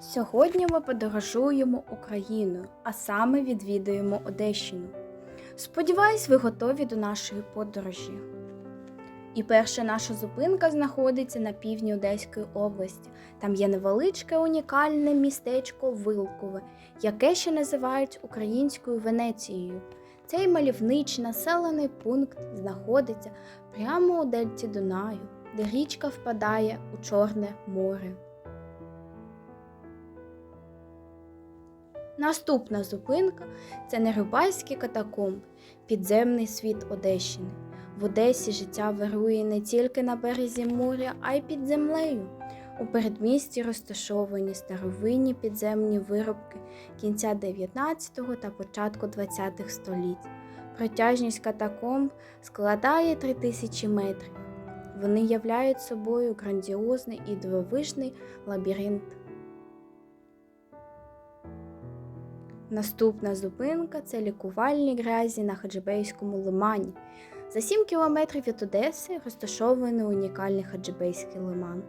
Сьогодні ми подорожуємо Україною, а саме відвідуємо Одещину. Сподіваюсь, ви готові до нашої подорожі. І перша наша зупинка знаходиться на півдні Одеської області. Там є невеличке унікальне містечко Вилкове, яке ще називають українською Венецією. Цей мальовничий населений пункт знаходиться прямо у дельті Дунаю, де річка впадає у Чорне море. Наступна зупинка це Нерибайські катакомби, підземний світ Одещини. В Одесі життя вирує не тільки на березі моря, а й під землею. У передмісті розташовані старовинні підземні виробки кінця 19 та початку 20 століть. Протяжність катакомб складає 3000 метрів. Вони являють собою грандіозний і дивовижний лабіринт. Наступна зупинка це лікувальні грязі на Хаджибейському лимані. За 7 кілометрів від Одеси розташований унікальний Хаджибейський лиман.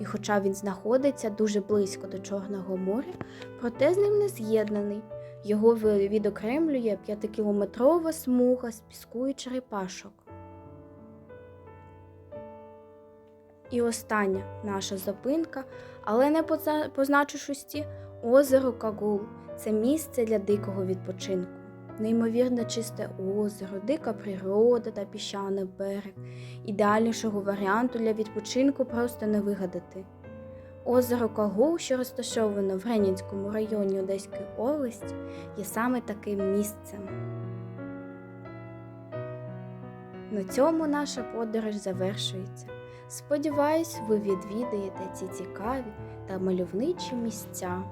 І хоча він знаходиться дуже близько до Чорного моря, проте з ним не з'єднаний. Його відокремлює 5-кілометрова смуга з піску і черепашок. І остання наша зупинка, але не по значущості озеро Кагул. Це місце для дикого відпочинку. Неймовірно чисте озеро, дика природа та піщаний берег. Ідеальнішого варіанту для відпочинку просто не вигадати. Озеро Кагул, що розташоване в Гренінському районі Одеської області, є саме таким місцем. На цьому наша подорож завершується. Сподіваюсь, ви відвідаєте ці цікаві та мальовничі місця.